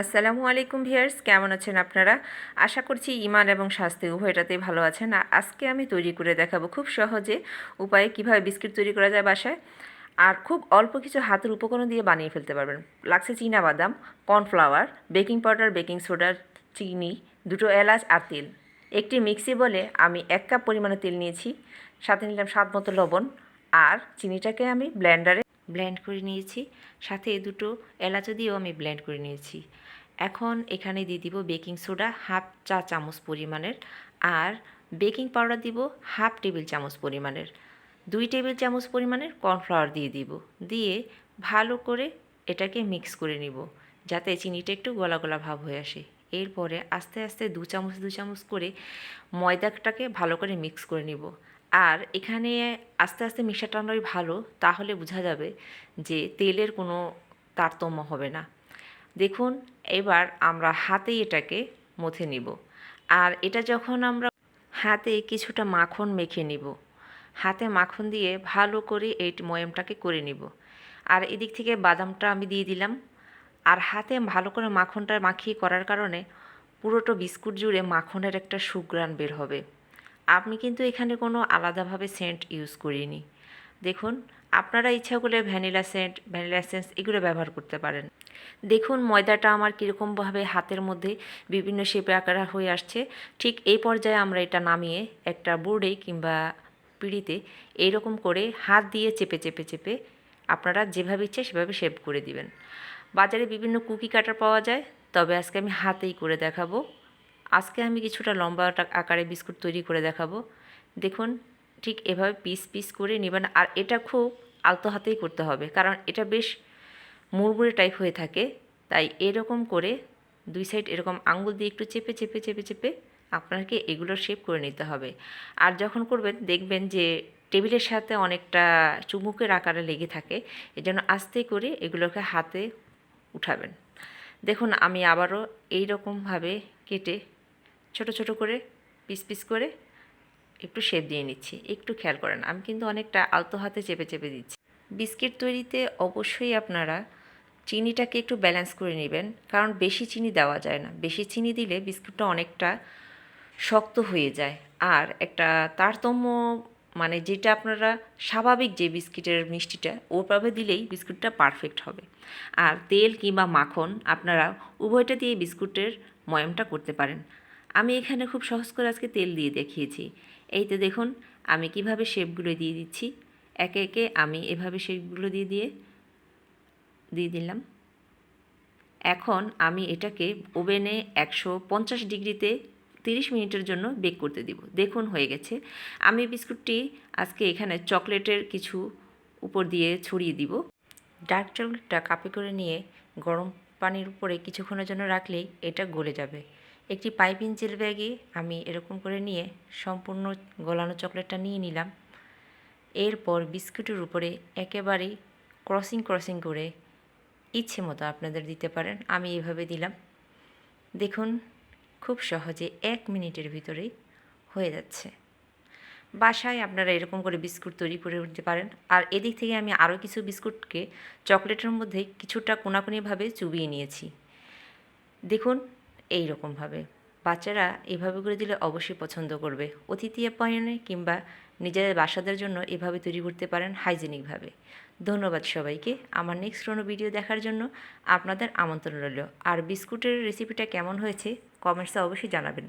আসসালামু আলাইকুম ভিয়ার্স কেমন আছেন আপনারা? আশা করছি ইমান এবং স্বাস্থ্য উভয়টাতেই ভালো আছেন। আর আজকে আমি তৈরি করে দেখাবো খুব সহজে উপায়ে কীভাবে বিস্কিট তৈরি করা যায় বাসায়। আর খুব অল্প কিছু হাতের উপকরণ দিয়ে বানিয়ে ফেলতে পারবেন। লাগছে চীনা বাদাম, cornflour, baking powder, baking soda, চিনি, দুটো এলাচ আর তেল। একটি মিক্সি বলে আমি এক কাপ পরিমাণে তেল নিয়েছি, সাথে নিলাম স্বাদ মতো লবণ। আর চিনিটাকে আমি ব্লেন্ডারে ব্লেন্ড করে নিয়েছি। সাথে দুটো এলাচও দিয়েও আমি ব্লেন্ড করে নিয়েছি। এখন এখানে দিয়ে দিব বেকিং সোডা হাফ চা চামচ পরিমাণের আর বেকিং পাউডার দিব হাফ টেবিল চামচ পরিমাণের। দুই টেবিল চামচ পরিমাণের কর্নফ্লাওয়ার দিয়ে দিব। দিয়ে ভালো করে এটাকে মিক্স করে নিব যাতে চিনিটা একটু গলা গলা ভাব হয়ে আসে। এরপরে আস্তে আস্তে দু চামচ দু চামচ করে ময়দাটাকে ভালো করে মিক্স করে নিব। আর এখানে আস্তে আস্তে মিশাটা আনাই ভালো, তাহলে বোঝা যাবে যে তেলের কোনো তারতম্য হবে না। দেখুন, এবার আমরা হাতেই এটাকে মথে নিব। আর এটা যখন আমরা হাতে কিছুটা মাখন মেখে নিব, হাতে মাখন দিয়ে ভালো করে এই ময়মটাকে করে নিব। আর এদিক থেকে বাদামটা আমি দিয়ে দিলাম। আর হাতে ভালো করে মাখনটা মাখিয়ে করার কারণে পুরোটা বিস্কুট জুড়ে মাখনের একটা সুগ্রান বের হবে। আমি কিন্তু এখানে কোনো আলাদাভাবে সেন্ট ইউজ করিনি। দেখুন, আপনারা ইচ্ছা করলে ভ্যানিলা সেন্ট ভ্যানিলা এসেন্স এগুলো ব্যবহার করতে পারেন। দেখুন, ময়দাটা আমার কীরকমভাবে হাতের মধ্যে বিভিন্ন শেপে আকার হয়ে আসছে। ঠিক এই পর্যায়ে আমরা এটা নামিয়ে একটা বোর্ডে কিংবা পিঁড়িতে এইরকম করে হাত দিয়ে চেপে চেপে চেপে আপনারা যেভাবে ইচ্ছে সেভাবে শেপ করে দিবেন। বাজারে বিভিন্ন কুকি কাটার পাওয়া যায়, তবে আজকে আমি হাতেই করে দেখাবো। আজকে আমি কিছুটা লম্বা আকারে বিস্কুট তৈরি করে দেখাবো। দেখুন, ঠিক এভাবে পিস পিস করে নেবেন। আর এটা খুব আলতো হাতেই করতে হবে, কারণ এটা বেশ মুড়মুড়ে টাইপ হয়ে থাকে। তাই এরকম করে দুই সাইড এরকম আঙ্গুল দিয়ে একটু চেপে চেপে চেপে চেপে আপনাকে এগুলোর শেপ করে নিতে হবে। আর যখন করবেন, দেখবেন যে টেবিলের সাথে অনেকটা চুমুকের আকারে লেগে থাকে, এজন্য আস্তে করে এগুলোকে হাতে উঠাবেন। দেখুন, আমি আবারও এই রকমভাবে কেটে ছোট ছোট করে, পিস পিস করে একটু শেপ দিয়ে নিচ্ছি। একটু খেয়াল করেন, আমি কিন্তু অনেকটা আলতো হাতে চেপে চেপে দিচ্ছি। বিস্কিট তৈরিতে অবশ্যই আপনারা চিনিটাকে একটু ব্যালেন্স করে নেবেন, কারণ বেশি চিনি দেওয়া যায় না। বেশি চিনি দিলে বিস্কুটটা অনেকটা শক্ত হয়ে যায়। আর একটা তারতম্য মানে যেটা আপনারা স্বাভাবিক যে বিস্কিটের মিষ্টিটা ওভাবে দিলেই বিস্কুটটা পারফেক্ট হবে। আর তেল কিংবা মাখন আপনারা উভয়টা দিয়ে বিস্কুটের ময়মটা করতে পারেন। আমি এখানে খুব সহজ করে আজকে তেল দিয়ে দেখিয়েছি। এই তো দেখুন, আমি কীভাবে শেপগুলো দিয়ে দিচ্ছি। একে একে আমি এভাবে শেপগুলো দিয়ে দিয়ে দিয়ে দিলাম। এখন আমি এটাকে ওভেনে একশো পঞ্চাশ ডিগ্রিতে তিরিশ মিনিটের জন্য বেক করতে দিব। দেখুন, হয়ে গেছে। আমি বিস্কুটটি আজকে এখানে চকলেটের কিছু উপর দিয়ে ছড়িয়ে দিব। ডার্ক চকলেটটা কাপে করে নিয়ে গরম পানির উপরে কিছুক্ষণের জন্য রাখলেই এটা গলে যাবে। একটি পাইপিং জেল ব্যাগে আমি এরকম করে নিয়ে সম্পূর্ণ গলানো চকলেটটা নিয়ে নিলাম। এরপর বিস্কুটের উপরে একেবারেই ক্রসিং ক্রসিং করে ইচ্ছে মতো আপনাদের দিতে পারেন, আমি এভাবে দিলাম। দেখুন, খুব সহজে এক মিনিটের ভিতরেই হয়ে যাচ্ছে। বাসায় আপনারা এরকম করে বিস্কুট তৈরি করে উঠতে পারেন। আর এদিক থেকে আমি আরও কিছু বিস্কুটকে চকলেটের মধ্যে কিছুটা কোনাকুনিভাবে চুবিয়ে নিয়েছি। দেখুন এই রকমভাবে বাচ্চারা এভাবে করে দিলে অবশ্যই পছন্দ করবে। অতিথি আপ্যায়নে কিংবা নিজেদের বাসাদের জন্য এভাবে তৈরি করতে পারেন হাইজেনিকভাবে। ধন্যবাদ সবাইকে। আমার নেক্সট কোনো ভিডিও দেখার জন্য আপনাদের আমন্ত্রণ রইল। আর বিস্কুটের রেসিপিটা কেমন হয়েছে কমেন্টসে অবশ্যই জানাবেন।